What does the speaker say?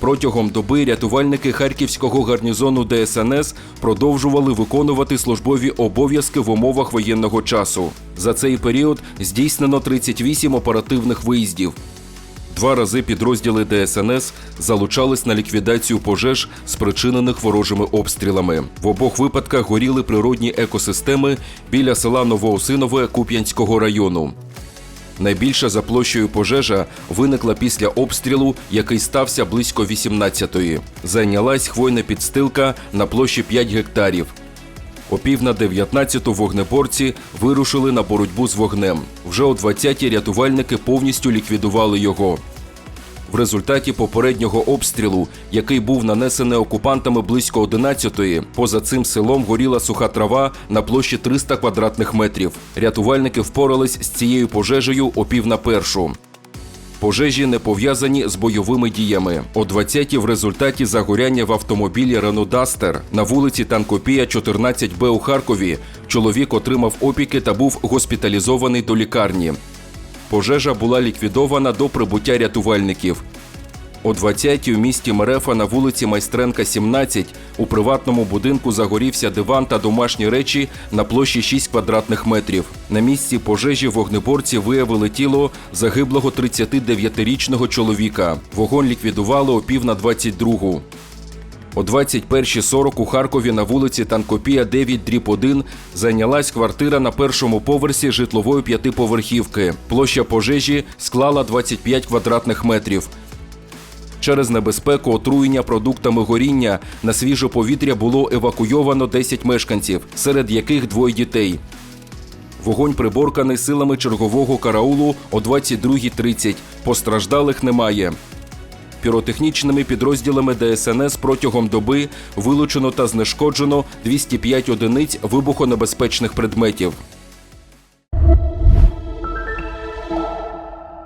Протягом доби рятувальники харківського гарнізону ДСНС продовжували виконувати службові обов'язки в умовах воєнного часу. За цей період здійснено 38 оперативних виїздів. Два рази підрозділи ДСНС залучались на ліквідацію пожеж, спричинених ворожими обстрілами. В обох випадках горіли природні екосистеми біля села Новоосинове Куп'янського району. Найбільша за площею пожежа виникла після обстрілу, який стався близько 18-ї. Зайнялась хвойна підстилка на площі 5 гектарів. О пів на 19-ту вогнеборці вирушили на боротьбу з вогнем. Вже о 20-ті рятувальники повністю ліквідували його. В результаті попереднього обстрілу, який був нанесений окупантами близько 11-ї, поза цим селом горіла суха трава на площі 300 квадратних метрів. Рятувальники впорались з цією пожежею о пів на першу. Пожежі не пов'язані з бойовими діями. О 20-ті в результаті загоряння в автомобілі Renault Duster на вулиці Танкопія, 14Б у Харкові. Чоловік отримав опіки та був госпіталізований до лікарні. Пожежа була ліквідована до прибуття рятувальників. О 20-й у місті Мерефа на вулиці Майстренка, 17 у приватному будинку загорівся диван та домашні речі на площі 6 квадратних метрів. На місці пожежі вогнеборці виявили тіло загиблого 39-річного чоловіка. Вогонь ліквідували о пів на 22-гу. О 21.40 у Харкові на вулиці Танкопія 9 дріб 1 зайнялась квартира на першому поверсі житлової п'ятиповерхівки. Площа пожежі склала 25 квадратних метрів. Через небезпеку отруєння продуктами горіння на свіже повітря було евакуйовано 10 мешканців, серед яких двоє дітей. Вогонь приборканий силами чергового караулу о 22.30. Постраждалих немає. Піротехнічними підрозділами ДСНС протягом доби вилучено та знешкоджено 205 одиниць вибухонебезпечних предметів.